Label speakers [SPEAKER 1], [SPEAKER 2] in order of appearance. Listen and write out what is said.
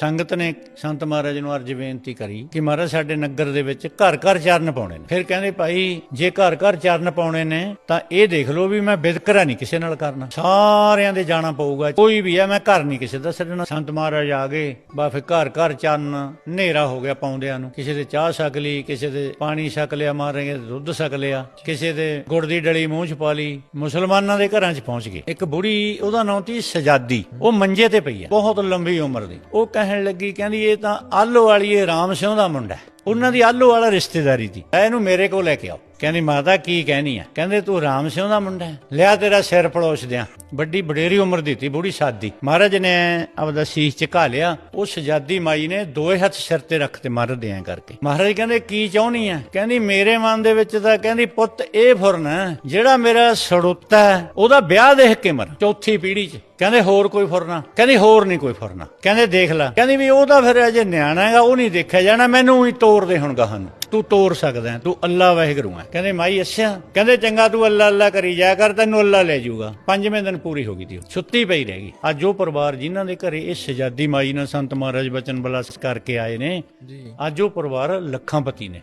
[SPEAKER 1] ਸੰਗਤ ਨੇ ਸੰਤ ਮਹਾਰਾਜ ਨੂੰ ਅਰਜ ਬੇਨਤੀ ਕਰੀ ਕਿ ਮਹਾਰਾਜ ਸਾਡੇ ਨਗਰ ਦੇ ਵਿੱਚ ਘਰ ਘਰ ਚਰਨ ਪਾਉਣੇ ਨੇ। ਫਿਰ ਕਹਿੰਦੇ, ਭਾਈ, ਜੇ ਘਰ ਘਰ ਚਰਨ ਪਾਉਣੇ ਨੇ, ਤਾਂ ਇਹ ਦੇਖ ਲਓ ਵੀ ਮੈਂ ਵਿਦਕਰਾ ਨਹੀਂ ਕਿਸੇ ਨਾਲ ਕਰਨਾ। ਸਾਰਿਆਂ ਦੇ ਜਾਣਾ ਪਊਗਾ, ਕੋਈ ਵੀ ਆ ਮੈਂ ਘਰ ਨਹੀਂ ਕਿਸੇ ਦਾ ਛੱਡਣਾ। ਸੰਤ ਮਹਾਰਾਜ ਆ ਗਏ, ਬਾ ਫਿਰ ਘਰ ਘਰ ਚਰਨ ਹਨੇਰਾ ਹੋ ਗਿਆ ਪਾਉਂਦਿਆਂ ਨੂੰ। ਕਿਸੇ ਦੇ ਚਾਹ ਛਕ ਲਈ, ਕਿਸੇ ਦੇ ਪਾਣੀ ਛਕ ਲਿਆ ਮਾਰੇ ਦੁੱਧ ਛਕ ਲਿਆ, ਕਿਸੇ ਦੇ ਗੁੜ ਦੀ ਡਲੀ ਮੂੰਹ ਚ ਪਾ ਲਈ, ਮੁਸਲਮਾਨਾਂ ਦੇ ਘਰਾਂ ਚ ਪਹੁੰਚ ਗਏ। ਇੱਕ ਬੁੜੀ, ਉਹਦਾ ਨਾਮ ਸੀ ਸਜਾਦੀ, ਉਹ ਮੰਜੇ ਤੇ ਪਈ ਆ, ਬਹੁਤ ਲੰਬੀ ਉਮਰ ਦੀ। ਉਹ ਕਹਿਣ ਲੱਗੀ, ਕਹਿੰਦੀ, ਇਹ ਤਾਂ ਆਲੋ ਵਾਲੀ, ਇਹ ਰਾਮ ਸਿੰਘ ਦਾ ਮੁੰਡਾ ਉਹਨਾਂ ਦੀ ਆਲੋ ਵਾਲਾ ਰਿਸ਼ਤੇਦਾਰੀ ਦੀ ਇਹਨੂੰ ਮੇਰੇ ਕੋਲ ਲੈ ਕੇ ਆਓ। ਕਹਿੰਦੀ, ਮਾਤਾ, ਕੀ ਕਹਿਣੀ ਆ? ਕਹਿੰਦੇ, ਤੂੰ ਰਾਮ ਸਿੰਘ ਦਾ ਮੁੰਡਾ ਹੈ। ਲਿਆ ਤੇਰਾ ਸਿਰ ਪਲੋਸ ਦਿਆਂ। ਵੱਡੀ ਬਡੇਰੀ ਉਮਰ ਦੀ ਤੀ ਬੁੜੀ ਸਾਦੀ। ਮਹਾਰਾਜ ਨੇ ਆਪਦਾ ਸੀਸ ਝੁਕਾ ਲਿਆ। ਉਹ ਸਜਾਦੀ ਮਾਈ ਨੇ ਦੋਏ ਹੱਥ ਸਿਰ ਤੇ ਰੱਖ ਤੇ ਮਾਰਦੇ ਐ ਕਰਕੇ। ਮਹਾਰਾਜ ਕਹਿੰਦੇ, ਕੀ ਚਾਹੁੰਨੀ ਆ ਕਹਿੰਦੀ, ਮੇਰੇ ਮਨ ਦੇ ਵਿੱਚ ਤਾਂ ਕਹਿੰਦੀ, ਪੁੱਤ, ਇਹ ਫੁਰਨਾ ਜਿਹੜਾ ਮੇਰਾ ਸੜੁੱਤਾ ਉਹਦਾ ਵਿਆਹ ਦੇਖ ਕੇ ਮਰ। ਚੌਥੀ ਪੀੜ੍ਹੀ 'ਚ। ਕਹਿੰਦੇ, ਹੋਰ ਕੋਈ ਫੁਰਨਾ ਕਹਿੰਦੀ, ਹੋਰ ਨਹੀਂ ਕੋਈ ਫੁਰਨਾ ਕਹਿੰਦੇ, ਦੇਖ ਲੈ। ਕਹਿੰਦੀ ਵੀ, ਉਹ ਤਾਂ ਫਿਰ ਅਜੇ ਨਿਆਣਾ ਹੈਗਾ, ਉਹ ਨਹੀਂ ਦੇਖਿਆ ਜਾਣਾ, ਮੈਨੂੰ ਹੀ ਤੋਰ ਦੇ ਹੁਣ ਗਾਹਾਂ ਨੂੰ। ਤੂੰ ਤੋਰ ਸਕਦਾ ਤੂੰ ਅੱਲਾ ਵਾਹਿਗੁਰੂ ਹੈ ਕਹਿੰਦੇ ਮਾਈ ਅੱਛਾ। ਕਹਿੰਦੇ ਚੰਗਾ ਤੂੰ ਅੱਲਾ ਅੱਲਾ ਕਰੀ ਜਾਇਆ ਕਰ ਤੈਨੂੰ ਅੱਲਾ ਲੈ ਜਾਊਗਾ। ਪੰਜਵੇਂ ਦਿਨ ਪੂਰੀ ਹੋ ਗਈ ਤੀ ਉਹ। ਸੁੱਤੀ ਪਈ ਰਹਿ ਗਈ। ਅੱਜ ਉਹ ਪਰਿਵਾਰ ਜਿਨ੍ਹਾਂ ਦੇ ਘਰੇ ਇਹ ਸਜਾਦੀ ਮਾਈ ਨਾਲ ਸੰਤ ਮਹਾਰਾਜ ਬਚਨ ਬਲਾਸ ਕਰਕੇ ਆਏ ਨੇ
[SPEAKER 2] ਜੀ।
[SPEAKER 1] ਅੱਜ ਉਹ ਪਰਿਵਾਰ ਲੱਖਾਂਪਤੀ ਨੇ।